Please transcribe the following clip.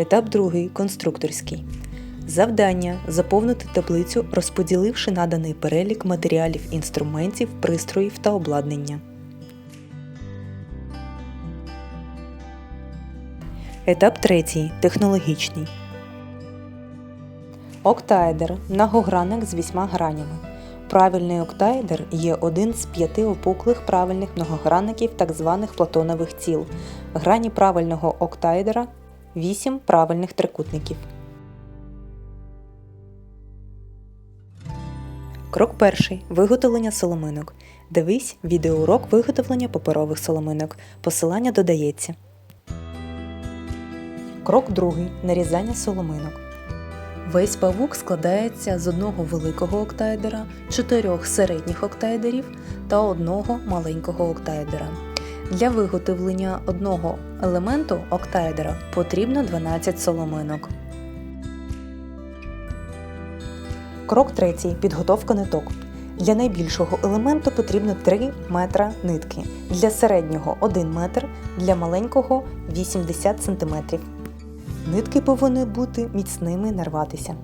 Етап другий конструкторський. Завдання заповнити таблицю, розподіливши наданий перелік матеріалів, інструментів, пристроїв та обладнання. Етап третій технологічний. Октаедер многогранник з вісьма гранями. Правильний октаедер є один з п'яти опуклих правильних многогранників так званих платонових ціл. Грані правильного октаедера 8 правильних трикутників. Крок перший. Виготовлення соломинок. Дивись відеоурок виготовлення паперових соломинок. Посилання додається. Крок другий. Нарізання соломинок. Весь павук складається з одного великого октаедера, чотирьох середніх октаедерів та одного маленького октаедера. Для виготовлення одного елементу октаедера потрібно 12 соломинок. Крок третій. Підготовка ниток. Для найбільшого елементу потрібно 3 метра нитки, для середнього 1 метр, для маленького 80 см. Нитки повинні бути міцними не рватися.